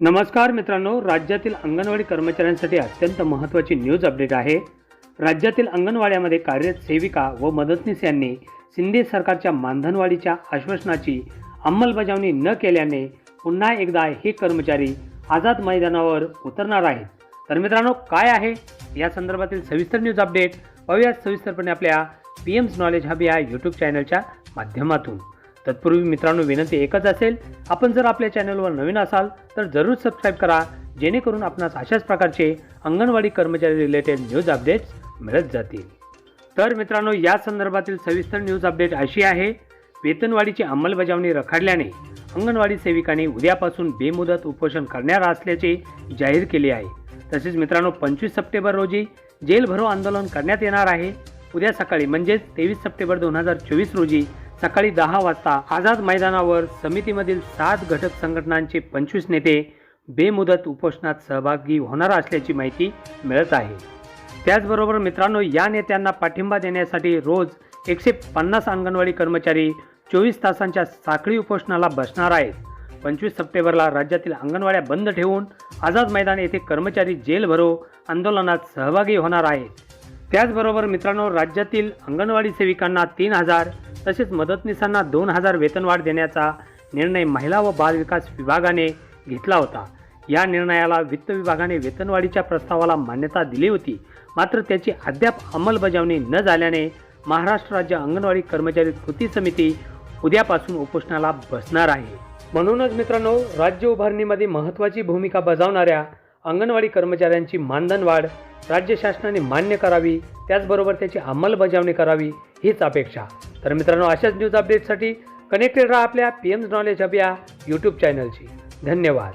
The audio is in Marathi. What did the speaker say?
नमस्कार मित्रांनो राज्यातील अंगणवाडी कर्मचाऱ्यांसाठी अत्यंत महत्त्वाची न्यूज अपडेट आहे. राज्यातील अंगणवाड्यामध्ये कार्यरत सेविका व मदतनीस यांनी शिंदे सरकारच्या मानधनवाढीच्या आश्वासनाची अंमलबजावणी न केल्याने पुन्हा एकदा हे कर्मचारी आझाद मैदानावर उतरणार आहेत. तर मित्रांनो काय आहे? या संदर्भातील सविस्तर न्यूज अपडेट पाहूया सविस्तरपणे आपल्या पी एम्स नॉलेज हब या यूट्यूब चॅनलच्या माध्यमातून. तत्पूर्वी मित्रांनो विनंती एकच असेल आपण जर आपल्या चॅनलवर नवीन असाल तर जरूर सबस्क्राईब करा जेणेकरून आपणास अशाच प्रकारचे अंगणवाडी कर्मचारी रिलेटेड न्यूज अपडेट्स मिळत जातील. तर मित्रांनो या संदर्भातील सविस्तर न्यूज अपडेट अशी आहे वेतनवाढीची अंमलबजावणी रखडल्याने अंगणवाडी सेविकांनी उद्यापासून बेमुदत उपोषण करणार असल्याचे जाहीर केले आहे. तसेच मित्रांनो पंचवीस सप्टेंबर रोजी जेल भरो आंदोलन करण्यात येणार आहे. उद्या सकाळी म्हणजेच तेवीस सप्टेंबर दोन हजार चोवीस रोजी सकाळी दहा वाजता आझाद मैदानावर समितीमधील सात घटक संघटनांचे पंचवीस नेते बेमुदत उपोषणात सहभागी होणार असल्याची माहिती मिळत आहे. त्याचबरोबर मित्रांनो या नेत्यांना पाठिंबा देण्यासाठी रोज एकशे पन्नास अंगणवाडी कर्मचारी चोवीस तासांच्या साखळी उपोषणाला बसणार आहेत. पंचवीस सप्टेंबरला राज्यातील अंगणवाड्या बंद ठेवून आझाद मैदान येथे कर्मचारी जेल भरो आंदोलनात सहभागी होणार आहेत. त्याचबरोबर मित्रांनो राज्यातील अंगणवाडी सेविकांना तीन हजार तसेच मदतनीसांना दोन हजार वेतनवाढ देण्याचा निर्णय महिला व बालविकास विभागाने घेतला होता. या निर्णयाला वित्त विभागाने वेतनवाढीच्या प्रस्तावाला मान्यता दिली होती. मात्र त्याची अद्याप अंमलबजावणी न झाल्याने महाराष्ट्र राज्य अंगणवाडी कर्मचारी कृती समिती उद्यापासून उपोषणाला बसणार आहे. म्हणूनच मित्रांनो राज्य उभारणीमध्ये महत्त्वाची भूमिका बजावणाऱ्या अंगणवाडी कर्मचाऱ्यांची मानधन वाढ राज्य शासनाने मान्य करावी त्याचबरोबर त्याची अंमलबजावणी करावी हीच अपेक्षा. तर मित्रांनो अशाच न्यूज अपडेटसाठी कनेक्टेड राहा आपल्या पी एम नॉलेज हब या यूट्यूब चॅनलशी धन्यवाद.